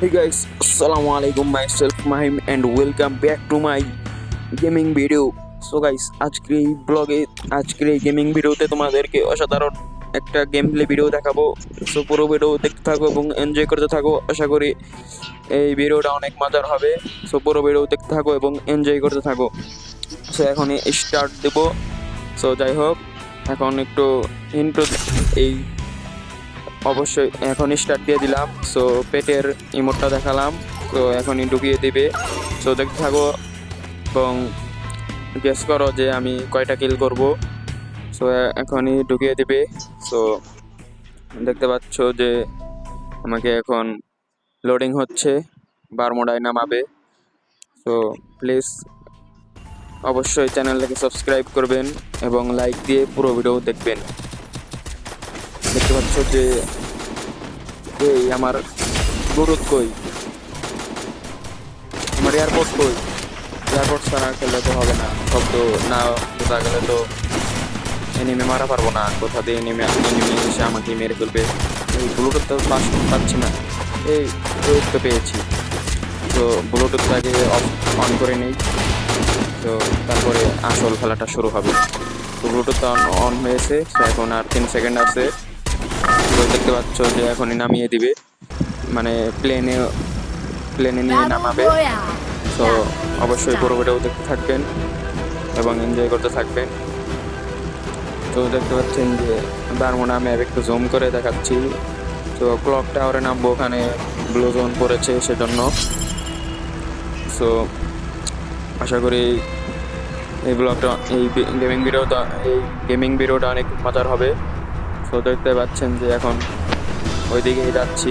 Hey guys, Assalamu alaikum myself Mahim and welcome back to my gaming video. So guys আজকের এই ব্লগে আজকের এই গেমিং ভিডিওতে তোমাদেরকে অসাধারণ একটা গেম প্লে ভিডিও দেখাবো। সো পুরো ভিডিও দেখতে থাকো এবং এনজয় করতে থাকো। আশা করি এই ভিডিওটা অনেক মজার হবে। সো পুরো ভিডিও দেখতে থাকো এবং এনজয় করতে থাকো। সো এখন স্টার্ট দেব। সো যাই হোক এখন একটু ইন্ট্রো এই অবশ্যই এখন স্টার্ট দিয়ে দিলাম। সো পেটের ইমোটটা দেখালাম। তো এখনই ঢুকিয়ে দিবে। সো দেখতে থাকো। এবং গেস করো যে আমি কয়টা কিল করব। সো এখনই ঢুকিয়ে দিবে। সো দেখতে পাচ্ছ যে আমাকে এখন লোডিং হচ্ছে। বারমোডায় নামাবে। সো প্লিজ অবশ্যই চ্যানেলটাকে সাবস্ক্রাইব করবেন এবং লাইক দিয়ে পুরো ভিডিও দেখবেন। দেখতে পাচ্ছ যে এই আমার ব্লুটুথ কই? আমার এয়ারপোর্ট কই? এয়ারপোর্ট ছাড়া খেললে তো হবে না। শব্দ না বোঝা গেলে তো এনিমে মারা পারব না। কোথা দিয়ে এনিমে এনিমে এসে আমাকে মেরে ফেলবে। এই ব্লুটুথ তো পাস পাচ্ছি না। এই এই তো পেয়েছি। তো ব্লুটুথটাকে অফ অন করে নেই। তো তারপরে আসল খেলাটা শুরু হবে। তো ব্লুটুথ অন অন হয়েছে। এখন আর তিন সেকেন্ড আছে। দেখতে পাচ্ছ যে এখনই নামিয়ে দিবে। মানে প্লেনে প্লেনে নিয়ে নামাবে। তো অবশ্যই পুরো দেখতে থাকবেন এবং এনজয় করতে থাকবেন। তো দেখতে পাচ্ছেন যে বারমোনা ম্যাপ একটু জুম করে দেখাচ্ছি। তো ক্লক টাওয়ারে নামবো ওখানে ব্লু জোন পড়েছে সেজন্য। সো আশা করি এই ব্লগটা এই গেমিং ভিডিওটা এই গেমিং ভিডিওটা অনেক মজার হবে। তো দেখতে পাচ্ছেন যে এখন ওইদিকেই যাচ্ছি।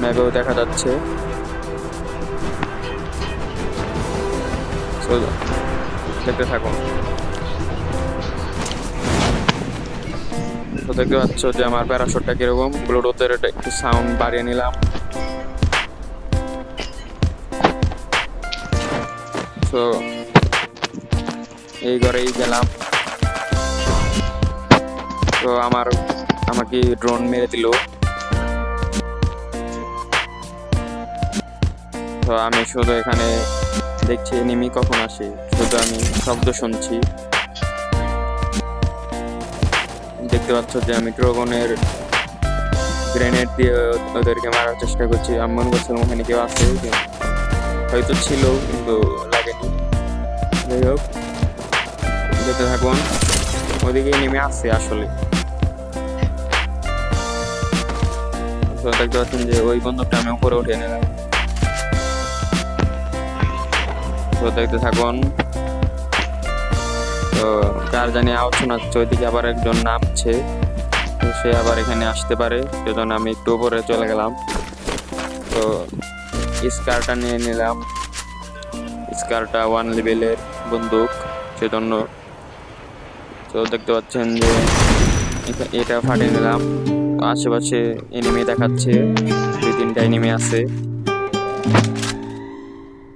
ম্যাপেও দেখা যাচ্ছে। দেখতে থাকুন। তো দেখতে পাচ্ছ যে আমার প্যারাশুটটা কীরকম। ব্লুটুথের একটু সাউন্ড বাড়িয়ে নিলাম। তো এই ঘরেই গেলাম। তো আমার, আমাকে ড্রোন মেরে দিল। তো আমি শুধু এখানে দেখছি এনিমি কখন আসে, শুধু আমি শব্দ শুনছি। দেখতে পাচ্ছ যে আমি ড্রাগনের গ্রেনেড দিয়ে ওদেরকে মারার চেষ্টা করছি। আমি মনে করছিলাম ওখানে কেউ আছে হয়তো ছিল, কিন্তু লাগেনি। যাই হোক দেখতে থাকুন। ওদিকে নেমে আসছে আসলে। তো দেখতে পাচ্ছেন যে ওই বন্দুকটা আমি উপরে উঠে নিলাম। তো দেখতে থাকুন। তো কার জানি আওয়াজ শোনাচ্ছে, ওইদিকে আবার একজন নামছে। তো সে আবার এখানে আসতে পারে, সেজন্য আমি একটু উপরে চলে গেলাম। তো স্কারটা নিয়ে নিলাম। স্কারটা ওয়ান লেভেলের বন্দুক, সেজন্য তো দেখতে পাচ্ছেন যে এটা ফাটিয়ে নিলাম। আশেপাশে এনিমি দেখাচ্ছে, দুই তিনটা এনিমি আছে।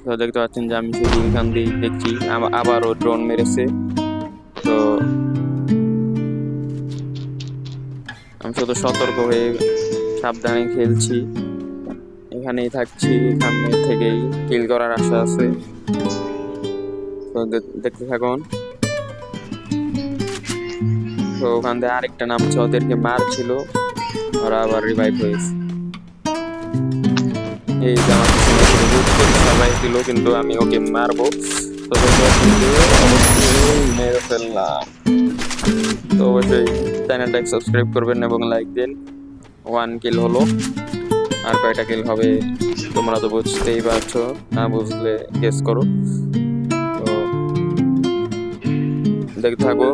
তো দেখতে পাচ্ছেন যে আমি শুধু এখান দিয়ে দেখছি আবা- আবারও ড্রোন মেরেছে। তো আমি শুধু সতর্ক হয়ে সাবধানে খেলছি। এখানেই থাকছি এখানে থেকেই কিল করার আশা আছে। তো দেখতে থাকুন। তো ওখান থেকে আরেকটা নামছে ওদেরকে মারছিল। ওরা আবার রিভাইভ হয়েছে এই যে আমার সবাই কিন্তু আমি ওকে মারবো। তো মেরে ফেললাম। তো অবশ্যই সাবস্ক্রাইব করবেন এবং লাইক দিন। ওয়ান কিল হলো। আর কয়টা কিল হবে, তোমরা তো বুঝতেই পারছ। না বুঝলে গেস করো। তো দেখতে থাকো।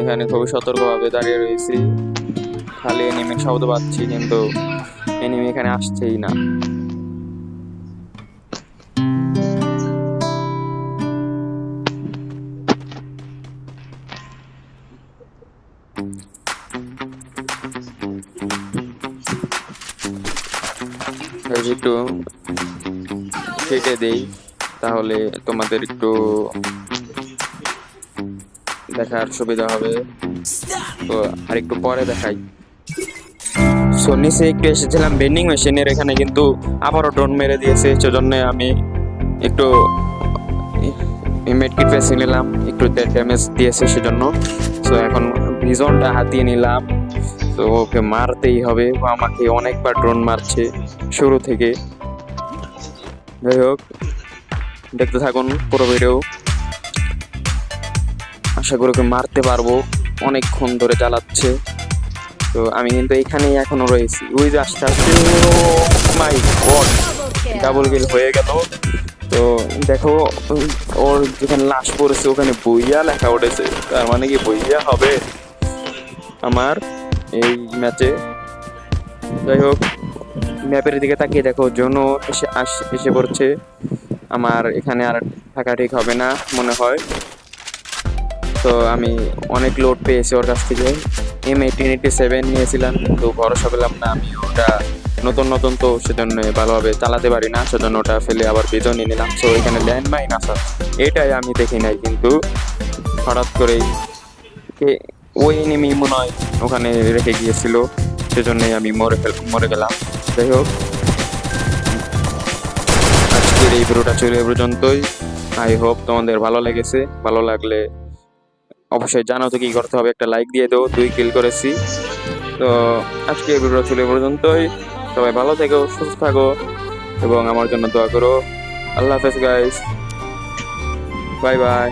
এখানে খুবই সতর্কভাবে দাঁড়িয়ে রয়েছি। খালি এনিমি শব্দ পাচ্ছি, কিন্তু এনিমি এখানে আসছেই না। একটু কেটে দেই, তাহলে তোমাদের একটু দেখার সুবিধা হবে। তো আর একটু পরে দেখাই। সো নিচে একটু এসেছিলাম বেন্ডিং মেশিনের এখানে কিন্তু আবারও ড্রোন মেরে দিয়েছে। সেজন্য আমি একটু মেডকিট পেসে নিলাম, একটু ড্যামেজ দিয়েছে সেজন্য। সো এখন ভিজনটা হাতিয়ে নিলাম। তো ওকে মারতেই হবে আমাকে অনেকবার ড্রোন মারছে শুরু থেকে। যাই হোক, দেখতে থাকুন পুরো ভিডিও আশা করি ওকে মারতে পারব। অনেকক্ষণ ধরে চালাচ্ছে তো আমি কিন্তু এখানেই এখনও রয়েছি। ওই যে আস্তে আস্তে মাই গড, ডাবল কিল হয়ে গেল। তো দেখো, ওর যেখানে লাশ পড়েছে, ওখানে বইয়া লেখা উঠেছে। তার মানে কি বইয়া হবে? আমার এই ম্যাচে। যাই হোক, ম্যাপের দিকে তাকিয়ে দেখো জন্য এসে আস- এসে পড়ছে। আমার এখানে আর থাকা ঠিক হবে না, মনে হয়। তো আমি অনেক লোড পেয়েছি ওর কাছ থেকে। এম এইটিন এইটি সেভেন নিয়েছিলাম, কিন্তু ভরসা পেলাম না আমি ওটা নতুন নতুন তো সেজন্য ভালোভাবে চালাতে পারি না, সেজন্য ওটা ফেলে আবার বেতন নিয়ে নিলাম। তো এখানে ল্যান্ডমাইন আসা এটাই আমি দেখি নাই, কিন্তু হঠাৎ করেই ওই নেমেই মনে হয় ওখানে রেখে গিয়েছিল, সেজন্যই আমি মরে ফেল, মরে গেলাম। যাই হোক। আজকের এই ছিল এই পর্যন্তই। আই হোপ তোমাদের ভালো লেগেছে। ভালো লাগলে অবশ্যই জানো তো কি করতে হবে। একটা লাইক দিয়ে দেবো দুই কিল করেছি। তো আজকে এই ভিডিওটা ছিল পর্যন্তই। সবাই ভালো থেকো, সুস্থ থাকো এবং আমার জন্য দোয়া করো। আল্লাহ হাফেজ গাইস বাই বাই